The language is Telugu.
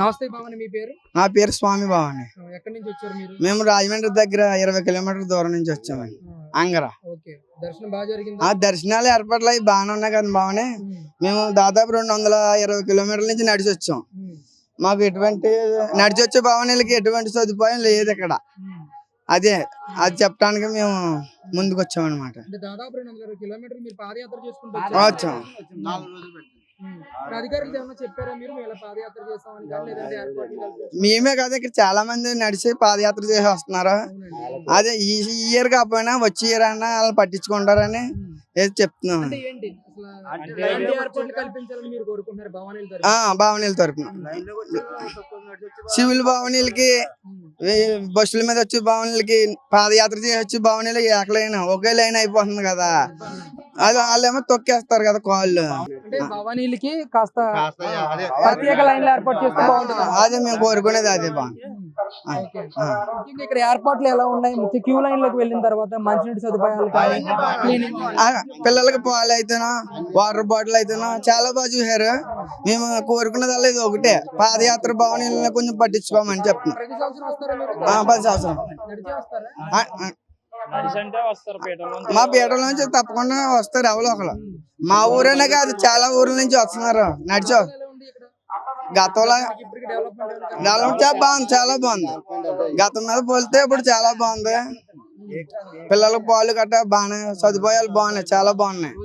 నమస్తే భవన్ మీ పేరు? నా పేరు స్వామి భవాని. ఎక్కడి నుంచి వచ్చారు మీరు? మేము రాజమండ్రి దగ్గర ఇరవై కిలోమీటర్ల దూరం నుంచి వచ్చామండి. అంగర. ఓకే. దర్శనం బాగా జరిగిందా? ఆ దర్శనాలు ఏర్పాట్లు అవి బాగానే ఉన్నాయి కదా భవాని. మేము దాదాపు రెండు వందల ఇరవై కిలోమీటర్ల నుంచి నడిచి వచ్చాం. మాకు ఎటువంటి నడిచి వచ్చే భవనాలకి ఎటువంటి సదుపాయం లేదు ఇక్కడ. అదే అది చెప్పడానికి మేము ముందుకు వచ్చామన్నమాట. దాదాపు రెండు వందల ఇరవై కిలోమీటర్లు మీరు పాదయాత్ర చేసుకుంటూ వచ్చాం. మరి అధికారులు ఏమన్నా చెప్పారా మీరు? ఇలా పాదయాత్ర చేస్తామని కానీ లేదంటే ఏర్పాట్లు కల్పించారా? మేమే కదా ఇక్కడ చాలా మంది నడిచి పాదయాత్ర చేసి వస్తున్నారు? అదే ఈ ఇయర్ కాకపోయినా వచ్చే ఇయర్ అన్నా వాళ్ళు పట్టించుకుంటారని. ఏది చెప్తున్నాం. అంటే ఏంటి? అసలు ఎలాంటి ఏర్పాట్లు కల్పించాలని మీరు కోరుకుంటున్నారు? భవానీల ఆ తరఫున? భవనీల తరపున. సివిల్ భవనీలకి ఉమ్. బస్సుల మీద వచ్చి భవనాలకి పాదయాత్ర చేయొచ్చు భవనాలు ఏకలైన ఒకే లైన్ అయిపోతుంది కదా. అది వాళ్ళేమో తొక్కేస్తారు కదా కాళ్ళు. భవానీలకి కాస్త ప్రత్యేక లైన్లు ఏర్పాటు చేస్తే అదే మేము కోరుకునేది అదే బా ఓకే. ముఖ్యంగా ఇక్కడ ఏర్పాట్లు ఎలా ఉన్నాయి? ముఖ్య క్యూ లైన్లోకి వెళ్ళిన తర్వాత మంచినీటి సదుపాయాలు పిల్లలకి పాలు అయితేనా వాటర్ బాటిల్ అయితేనా చాలా బాగా చూసారు మేము కోరుకునేది అలా ఇది ఒకటే. పాదయాత్ర భవనాలను కొంచెం పట్టించుకోమని చెప్తున్నాం పది సంవత్సరం మా పీటల నుంచి తప్పకుండా వస్తారు ఎవరో ఒకరు. మా ఊరేనే కాదు చాలా ఊర్ల నుంచి వస్తున్నారు. నడిచి. గతంలో డెవలప్మెంట్ బాగుంది చాలా బాగుంది. గతం మీద పోలితే ఇప్పుడు చాలా బాగుంది. పిల్లలకు పాలు గట్రా బాగానే సదుపాయాలు బాగున్నాయి చాలా బాగున్నాయి.